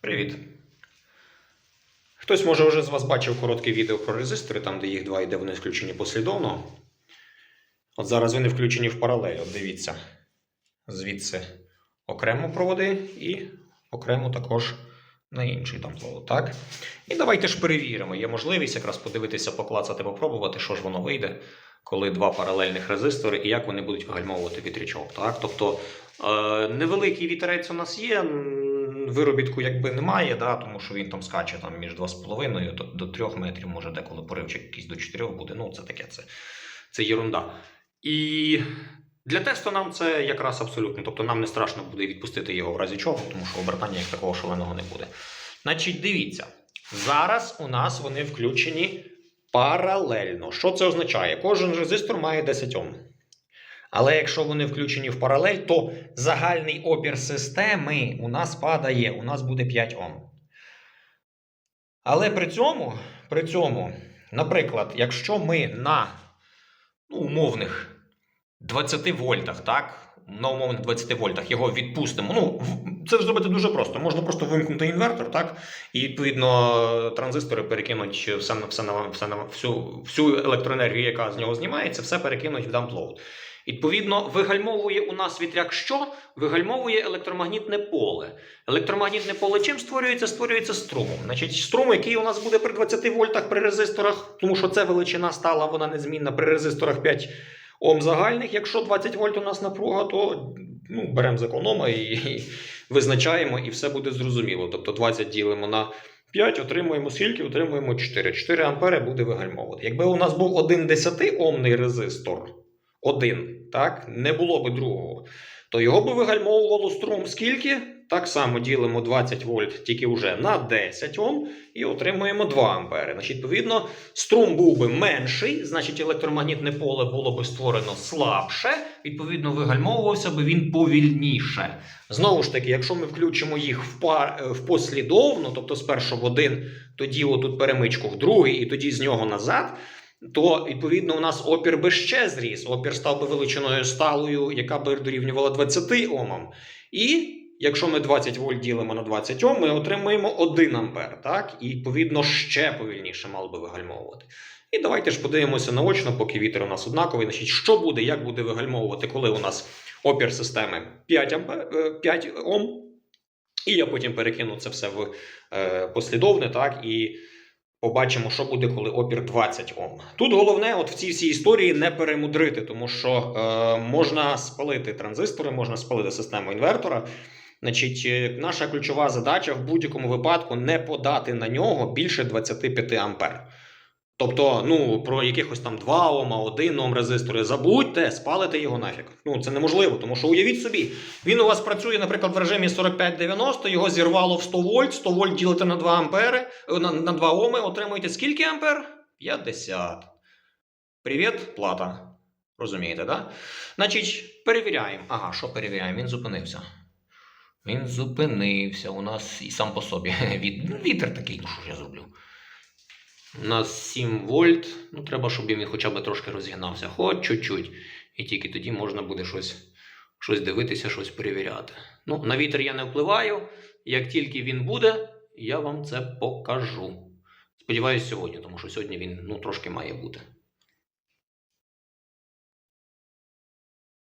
Привіт. Хтось, може, вже з вас бачив коротке відео про резистори, там, де їх два і де вони включені послідовно. От зараз вони включені в паралель. От дивіться. Звідси окремо проводи і окремо також на інший там провод. Так? І давайте ж перевіримо. Є можливість якраз подивитися, поклацати, попробувати, що ж воно вийде, коли два паралельних резистори і як вони будуть вигальмовувати вітрячок. Так? Тобто е, невеликий вітерець у нас є, виробітку якби немає, да, тому що він там скаче там, між 2,5 до, до 3 метрів, може деколи поривчик якийсь до 4 буде. Ну, це таке, це, це єрунда. І для тесту нам це якраз абсолютно. Тобто нам не страшно буде відпустити його в разі чого, тому що обертання як такого шаленого не буде. Значить, дивіться, зараз у нас вони включені паралельно. Що це означає? Кожен резистор має 10 Ом. Але якщо вони включені в паралель, то загальний опір системи у нас падає, у нас буде 5 Ом. Але при цьому, при цьому, наприклад, якщо ми на ну, умовних 20 вольтах, так? На умовних 20 вольтах його відпустимо. Ну, це зробити дуже просто. Можна просто вимкнути інвертор, так? І відповідно транзистори перекинуть все, все, все, всю, всю електроенергію, яка з нього знімається, все перекинуть в дамплоуд. Відповідно, вигальмовує у нас вітряк що? Вигальмовує електромагнітне поле. Електромагнітне поле чим створюється? Створюється струмом. Значить, струм, який у нас буде при 20 вольтах при резисторах, тому що це величина стала, вона незмінна при резисторах 5 Ом загальних. Якщо 20 вольт у нас напруга, то ну, беремо з економа і, і визначаємо, і все буде зрозуміло. Тобто 20 ділимо на 5, отримуємо скільки? Отримуємо 4. 4 ампери буде вигальмовувати. Якби у нас був один 10-омний резистор, один, так, не було би другого, то його би вигальмовувало струм скільки? Так само ділимо 20 вольт тільки вже на 10 Ом і отримуємо 2 ампери. Значить, відповідно, струм був би менший, значить електромагнітне поле було би створено слабше, відповідно, вигальмовувався би він повільніше. Знову ж таки, якщо ми включимо їх в, пар, е, в послідовно, тобто спершу в один, тоді отут перемичку в другий, і тоді з нього назад, то відповідно у нас опір би ще зріс. Опір став би величиною сталою, яка би дорівнювала 20 омам. І якщо ми 20 вольт ділимо на 20 Ом, ми отримуємо 1 ампер, так? І відповідно ще повільніше мало би вигальмовувати. І давайте ж подивимося наочно, поки вітер у нас однаковий. Значить, що буде, як буде вигальмовувати, коли у нас опір системи 5, ампер, е, 5 Ом. І я потім перекину це все в е, послідовне, так, і побачимо, що буде, коли опір 20 Ом. Тут головне, от в цій всій історії не перемудрити, тому що е, можна спалити транзистори, можна спалити систему інвертора. Значить, е, наша ключова задача в будь-якому випадку не подати на нього більше 25 ампер. Тобто, ну, про якихось там 2 Ома, 1 Ом резистори забудьте, спалите його нафіг. Ну, це неможливо, тому що уявіть собі, він у вас працює, наприклад, в режимі 45-90, його зірвало в 100 вольт, 100 вольт ділите на 2 ампери, е, на, на 2 Оми, отримуєте скільки ампер? 50. Привіт, плата. Розумієте, да? Значить, перевіряємо. Ага, що перевіряємо? Він зупинився. Він зупинився. У нас і сам по собі. Ну, Вітер такий, ну що ж я зроблю? У нас 7 вольт. Ну, треба, щоб він хоча б трошки розігнався. Хоч чуть-чуть. І тільки тоді можна буде щось, щось дивитися, щось перевіряти. Ну, на вітер я не впливаю. Як тільки він буде, я вам це покажу. Сподіваюсь, сьогодні, тому що сьогодні він ну, трошки має бути.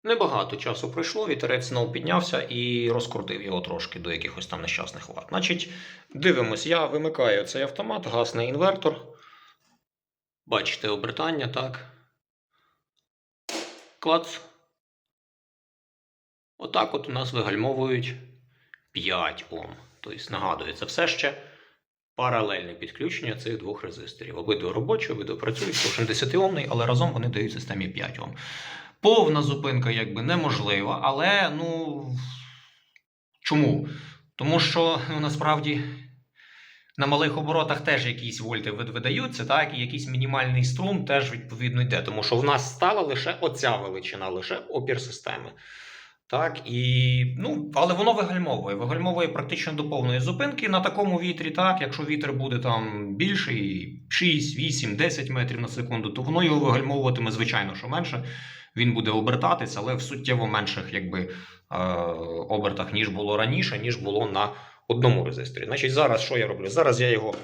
Небагато часу пройшло, вітерець знову піднявся і розкрутив його трошки до якихось там нещасних ват. Значить, дивимось, я вимикаю цей автомат, гасний інвертор. Бачите обертання, так. Клац. Отак от у нас вигальмовують 5 Ом. Тобто, нагадую, це все ще паралельне підключення цих двох резисторів. Обидва робочі, обидва працюють, кожен 10 омний, але разом вони дають системі 5 Ом. Повна зупинка якби неможлива, але ну чому? Тому що ну, насправді на малих оборотах теж якісь вольти вид- видаються, так, і якийсь мінімальний струм теж відповідно йде. Тому що в нас стала лише оця величина, лише опір системи. Так, і, ну, але воно вигальмовує. Вигальмовує практично до повної зупинки на такому вітрі. Так, якщо вітер буде там більший, 6, 8, 10 метрів на секунду, то воно його вигальмовуватиме, звичайно, що менше. Він буде обертатися, але в суттєво менших якби, е, обертах, ніж було раніше, ніж було на одному резисторі. Значить, зараз що я роблю? Зараз я його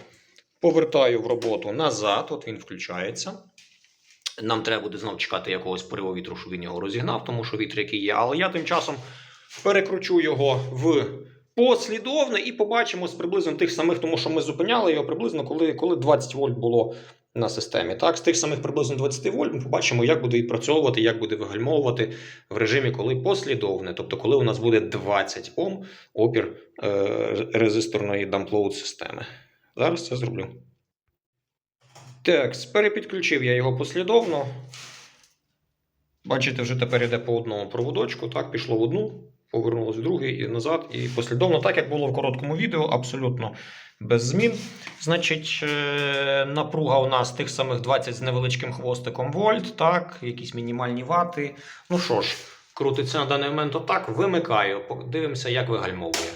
повертаю в роботу назад, от він включається. Нам треба буде знов чекати якогось пориву вітру, щоб він його розігнав, тому що вітер який є. Але я тим часом перекручу його в послідовне і побачимо з приблизно тих самих, тому що ми зупиняли його приблизно, коли, коли 20 вольт було на системі. Так, з тих самих приблизно 20 вольт ми побачимо, як буде відпрацьовувати, як буде вигальмовувати в режимі, коли послідовне, тобто коли у нас буде 20 Ом опір е, резисторної дамплоуд системи. Зараз це зроблю. Так, перепідключив я його послідовно. Бачите, вже тепер йде по одному проводочку. Так, пішло в одну, повернулось в другий і назад. І послідовно, так як було в короткому відео, абсолютно без змін. Значить, е, напруга у нас тих самих 20 з невеличким хвостиком вольт, так, якісь мінімальні вати. Ну що ж, крутиться на даний момент отак, вимикаю. Дивимося, як вигальмовує.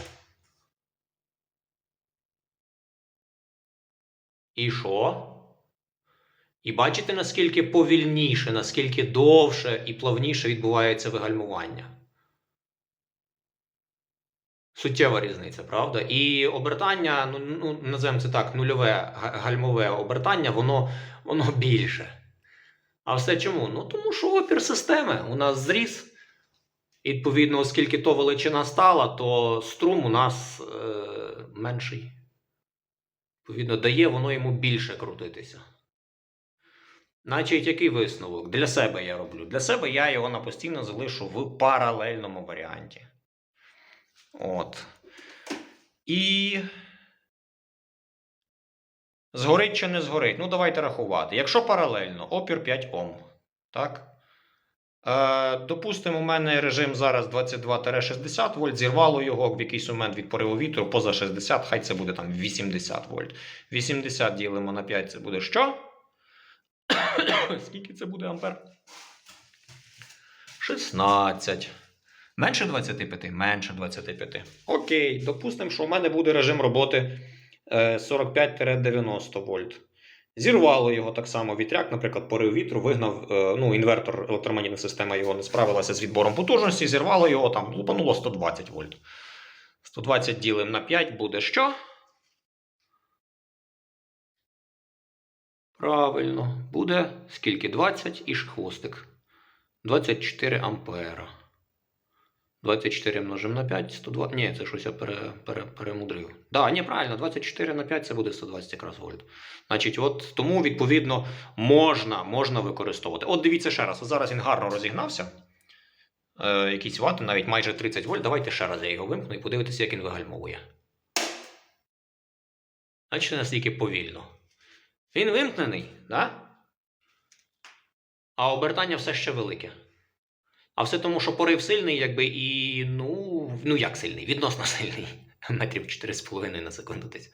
І що? І бачите, наскільки повільніше, наскільки довше і плавніше відбувається вигальмування. Суттєва різниця, правда? І обертання, ну, ну називаємо це так, нульове гальмове обертання, воно, воно більше. А все чому? Ну тому що опір системи у нас зріс. Відповідно, оскільки то величина стала, то струм у нас е, менший. Відповідно, дає воно йому більше крутитися. Значить, який висновок? Для себе я роблю. Для себе я його на постійно залишу в паралельному варіанті. От. І. Згорить чи не згорить? Ну, давайте рахувати. Якщо паралельно, опір 5 Ом. Так? Е, допустимо, у мене режим зараз 22-60 вольт. Зірвало його в якийсь момент від пориву вітру поза 60, хай це буде там 80 вольт. 80 ділимо на 5, це буде що? Скільки це буде ампер? 16. Менше 25? Менше 25. Окей, допустимо, що у мене буде режим роботи е, 45-90 вольт. Зірвало його так само вітряк, наприклад, порив вітру, вигнав, е, ну, інвертор, електромагнітна система його не справилася з відбором потужності, зірвало його там, лупануло 120 вольт. 120 ділимо на 5 буде що? Правильно, буде скільки? 20 і ж хвостик. 24 ампера. 24 множимо на 5, 120. Ні, це щось я пере, пере, перемудрив. Так, да, ні, правильно, 24 на 5 це буде 120 якраз вольт. Значить, от тому, відповідно, можна, можна використовувати. От дивіться ще раз. Зараз він гарно розігнався. Е, якісь вати, навіть майже 30 вольт. Давайте ще раз я його вимкну і подивитися, як він вигальмовує. Бачите, наскільки повільно. Він вимкнений, да? а обертання все ще велике. А все тому, що порив сильний, якби і. Ну, ну як сильний? Відносно сильний. Метрів 4,5 на секунду десь.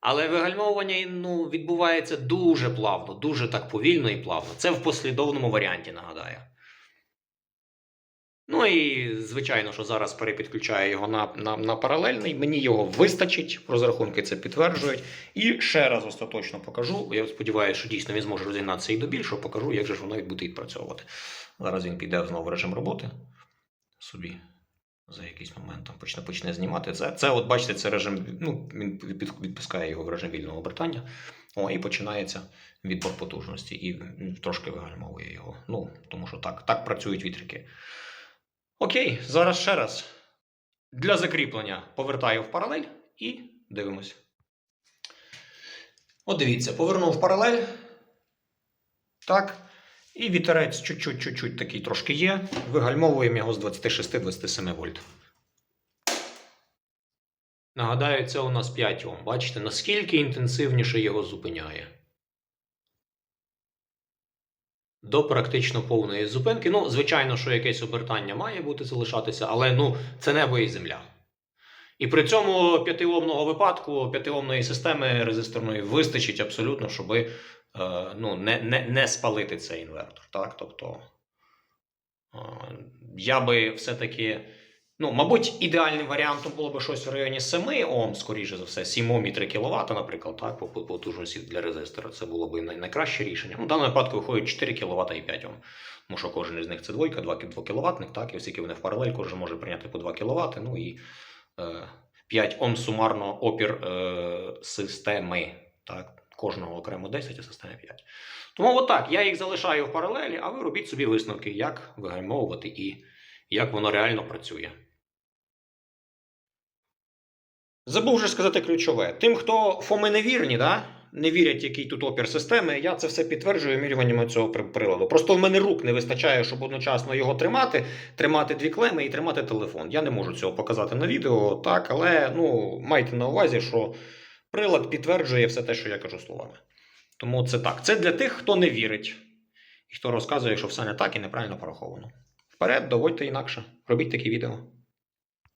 Але вигальмовування ну, відбувається дуже плавно, дуже так повільно і плавно. Це в послідовному варіанті, нагадаю. Ну і звичайно, що зараз перепідключаю його на, на, на паралельний. Мені його вистачить, розрахунки це підтверджують. І ще раз остаточно покажу. Я сподіваюся, що дійсно він зможе розігнатися і до більшого, покажу, як же ж воно буде відпрацьовувати. Зараз він піде знову в режим роботи. Собі за якийсь момент там почне, почне знімати. Це, це, от бачите, це режим. Ну, він відпускає його в режим вільного обертання. О, і починається відбор потужності. І трошки вигальмовує його. Ну, тому що так, так працюють вітрики. Окей, зараз ще раз. Для закріплення повертаю в паралель і дивимось. От дивіться, повернув в паралель. Так. І вітерець чуть-чуть, чуть-чуть такий трошки є. Вигальмовуємо його з 26-27 вольт. Нагадаю, це у нас 5 Ом. Бачите, наскільки інтенсивніше його зупиняє. До практично повної зупинки. Ну, звичайно, що якесь обертання має бути залишатися, але ну, це небо і земля. І при цьому п'ятиомного випадку, п'ятиомної системи резисторної вистачить абсолютно, щоб е, ну, не, не, не спалити цей інвертор. Так? Тобто, е, я би все-таки. Ну, мабуть, ідеальним варіантом було б щось в районі 7 Ом, скоріше за все, 7 Ом і 3 кВт, наприклад, так, по по- потужності для резистора. Це було б най- найкраще рішення. Ну, в даному випадку виходить 4 кВт і 5 Ом. Тому що кожен із них це двойка, 2 кВт, так, і оскільки вони в паралель, кожен може прийняти по 2 кВт. Ну і е, 5 Ом сумарно опір е, системи. Так, кожного окремо 10, а системи 5. Тому отак, я їх залишаю в паралелі, а ви робіть собі висновки, як вигальмовувати і як воно реально працює. Забув вже сказати ключове. Тим, хто ФОМи не вірні, да? не вірять, який тут опір системи, я це все підтверджую мірюваннями цього приладу. Просто в мене рук не вистачає, щоб одночасно його тримати, тримати дві клеми і тримати телефон. Я не можу цього показати на відео, так, але ну, майте на увазі, що прилад підтверджує все те, що я кажу словами. Тому це так. Це для тих, хто не вірить, і хто розказує, що все не так і неправильно пораховано. Вперед, доводьте інакше. Робіть такі відео.